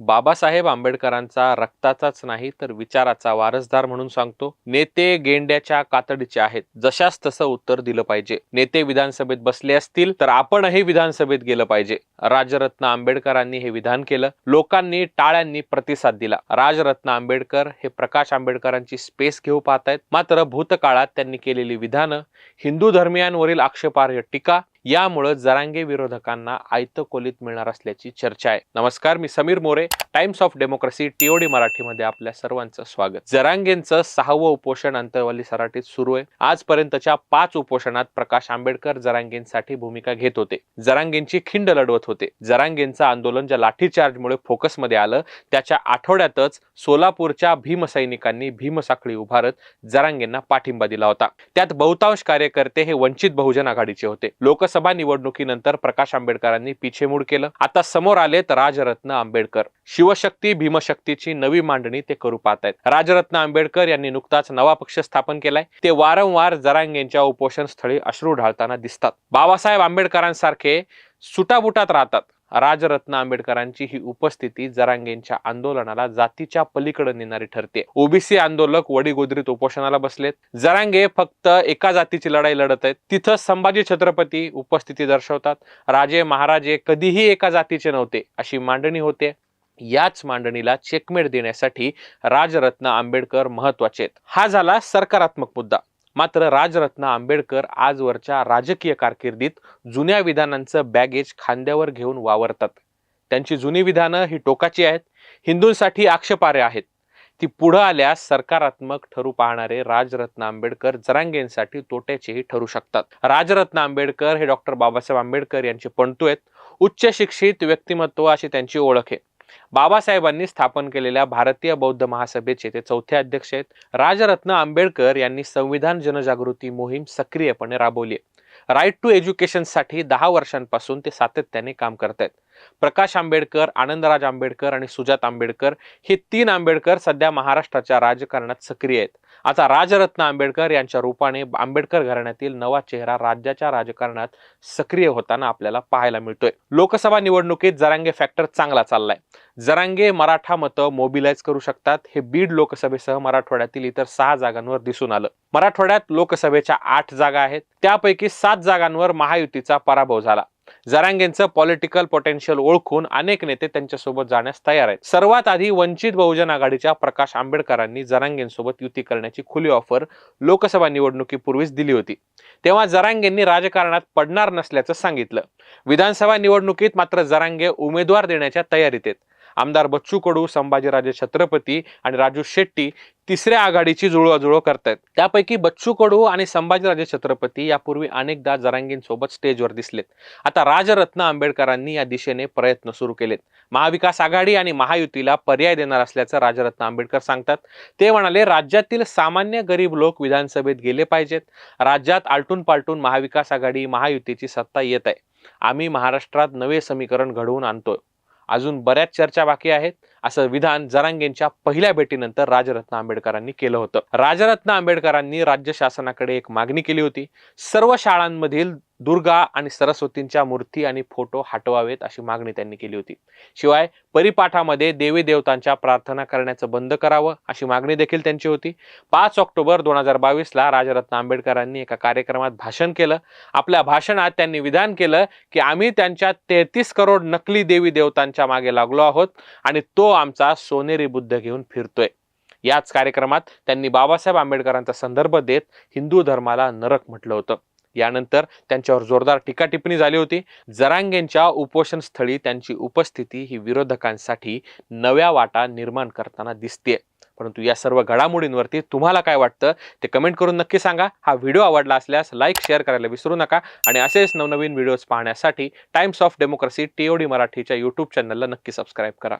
बाबासाहेब आंबेडकरांचा रक्ताचाच नाही तर विचाराचा वारसदार म्हणून सांगतो. नेते गेंड्याच्या कातडीचे आहेत. जशास तसं उत्तर दिलं पाहिजे. नेते विधानसभेत बसले असतील तर आपणही विधानसभेत गेलं पाहिजे. राजरत्न आंबेडकरांनी हे विधान केलं. लोकांनी टाळ्यांनी प्रतिसाद दिला. राजरत्न आंबेडकर हे प्रकाश आंबेडकरांची स्पेस घेऊ पाहतायत. मात्र भूतकाळात त्यांनी केलेली विधानं हिंदू धर्मियांवरील आक्षेपार्ह टीका यामुळे जरांगे विरोधकांना आयत कोलीत मिळणार असल्याची चर्चा आहे. नमस्कार मी Sameer More Times of Democracy TOD मराठीमध्ये आपल्या सर्वांचं स्वागत. जरांगेंचं सहावं उपोषण अंतरवाली सराटीत सुरू आहे. आजपर्यंतच्या पाच उपोषणात प्रकाश आंबेडकर जरांगेंसाठी भूमिका घेत होते. जरांगेंची खिंड लढवत होते. जरांगेंचं आंदोलन ज्या लाठीचार्जमुळे फोकसमध्ये आलं त्याच्या आठवड्यातच सोलापूरच्या भीमसैनिकांनी भीमसाखळी उभारत जरांगेंना पाठिंबा दिला होता. त्यात बहुतांश कार्यकर्ते हे वंचित बहुजन आघाडीचे होते. लोकसभा निवडणुकीनंतर प्रकाश आंबेडकरांनी पिछेमूड केलं. आता समोर आलेत राजरत्न आंबेडकर. शिवशक्ती भीमशक्तीची नवी मांडणी ते करू पाहतायत. राजरत्न आंबेडकर यांनी नुकताच नवा पक्ष स्थापन केलाय. ते वारंवार जरांग यांच्या उपोषण स्थळी अश्रू ढाळताना दिसतात. बाबासाहेब आंबेडकरांसारखे सुटाबुटात राहतात. राजरत्न आंबेडकरांची ही उपस्थिती जरांगेंच्या आंदोलनाला जातीच्या पलीकडे नेणारी ठरते. ओबीसी आंदोलक वडीगोदरीत उपोषणाला बसलेत. जरांगे फक्त एका जातीची लढाई लढत आहेत. तिथं संभाजी छत्रपती उपस्थिती दर्शवतात. राजे महाराजे कधीही एका जातीचे नव्हते अशी मांडणी होते. याच मांडणीला चेकमेट देण्यासाठी राजरत्न आंबेडकर महत्त्वाचे आहेत. हा झाला सकारात्मक मुद्दा. मात्र राजरत्न आंबेडकर आजवरच्या राजकीय कारकिर्दीत जुन्या विधानांचं बॅगेज खांद्यावर घेऊन वावरतात. त्यांची जुनी विधानं ही टोकाची आहेत हिंदूंसाठी आक्षेपार्ह आहेत. ती पुढं आल्यास सकारात्मक ठरू पाहणारे राजरत्न आंबेडकर जरांगेंसाठी तोट्याचेही ठरू शकतात. राजरत्न आंबेडकर हे डॉक्टर बाबासाहेब आंबेडकर यांचे पणतू आहेत. उच्च शिक्षित व्यक्तिमत्व अशी त्यांची ओळख आहे. बाबासाहेबांनी स्थापन केलेल्या भारतीय बौद्ध महासभेचे ते चौथे अध्यक्ष आहेत. राजरत्न आंबेडकर यांनी संविधान जनजागृती मोहीम सक्रियपणे राबवली राईट टू एज्युकेशनसाठी दहा वर्षांपासून ते सातत्याने काम करत आहेत प्रकाश आंबेडकर आनंदराज आंबेडकर आणि सुजात आंबेडकर हे तीन आंबेडकर सध्या महाराष्ट्राच्या राजकारणात सक्रिय आहेत. आता राजरत्न आंबेडकर यांच्या रूपाने आंबेडकर घराण्यातील नवा चेहरा राज्याच्या राजकारणात सक्रिय होताना आपल्याला पाहायला मिळतोय. लोकसभा निवडणुकीत जरांगे फॅक्टर चांगला चाललाय. जरांगे मराठा मतं मोबिलाइज करू शकतात हे बीड लोकसभेसह मराठवाड्यातील इतर सहा जागांवर दिसून आलं. मराठवाड्यात लोकसभेच्या आठ जागा आहेत. त्यापैकी सात जागांवर महायुतीचा पराभव झाला. जरांगेंचं पॉलिटिकल पोटेन्शियल ओळखून अनेक नेते त्यांच्यासोबत जाण्यास तयार आहेत. सर्वात आधी वंचित बहुजन आघाडीच्या प्रकाश आंबेडकरांनी जरांगेंसोबत युती करण्याची खुली ऑफर लोकसभा निवडणुकीपूर्वीच दिली होती. तेव्हा जरांगेंनी राजकारणात पडणार नसल्याचं सांगितलं. विधानसभा निवडणुकीत मात्र जरांगे उमेदवार देण्याच्या तयारीत आहेत. आमदार बच्चू कडू संभाजीराजे छत्रपती आणि राजू शेट्टी तिसऱ्या आघाडीची जुळवाजुळव करतायत. त्यापैकी बच्चू कडू आणि संभाजीराजे छत्रपती यापूर्वी अनेकदा जरांगींसोबत स्टेजवर दिसलेत. आता राजरत्न आंबेडकरांनी या दिशेने प्रयत्न सुरू केलेत. महाविकास आघाडी आणि महायुतीला पर्याय देणार असल्याचं राजरत्न आंबेडकर सांगतात. ते म्हणाले राज्यातील सामान्य गरीब लोक विधानसभेत गेले पाहिजेत. राज्यात आलटून पालटून महाविकास आघाडी महायुतीची सत्ता येत आहे. आम्ही महाराष्ट्रात नवे समीकरण घडवून आणतोय. अजून बऱ्याच चर्चा बाकी आहेत. असं विधान जरांगेंच्या पहिल्या भेटीनंतर राजरत्न आंबेडकरांनी केलं होतं. राजरत्न आंबेडकरांनी राज्य शासनाकडे एक मागणी केली होती. सर्व शाळांमधील दुर्गा आणि सरस्वतींच्या मूर्ती आणि फोटो हटवावेत अशी मागणी त्यांनी केली होती. शिवाय परिपाठामध्ये देवी देवतांच्या प्रार्थना करण्याचं बंद करावं अशी मागणी देखील त्यांची होती. पाच ऑक्टोबर दोन हजार बावीसला राजरत्न आंबेडकरांनी एका कार्यक्रमात भाषण केलं. आपल्या भाषणात त्यांनी विधान केलं की आम्ही त्यांच्या तेहतीस करोड नकली देवी देवतांच्या मागे लागलो आहोत आणि तो आमचा सोनेरी बुद्ध घेऊन फिरतोय. याच कार्यक्रमात त्यांनी बाबासाहेब आंबेडकरांचा संदर्भ देत हिंदू धर्माला नरक म्हटलं होतं. यानंतर त्यांच्यावर जोरदार टीका टिप्पणी झाली होती. जरांगेंच्या उपोषण स्थळी त्यांची उपस्थिती ही विरोधकांसाठी नव्या वाटा निर्माण करताना दिसते परंतु या सर्व घडामोडींवरती तुम्हाला काय वाटतं? ते कमेंट करून नक्की सांगा. हा व्हिडिओ आवडला असल्यास लाईक शेअर करायला विसरू नका. आणि असेच नवनवीन व्हिडिओज पाहण्यासाठी टाइम्स ऑफ डेमोक्रेसी टीओडी मराठीच्या यूट्यूब चॅनलला नक्की सबस्क्राईब करा.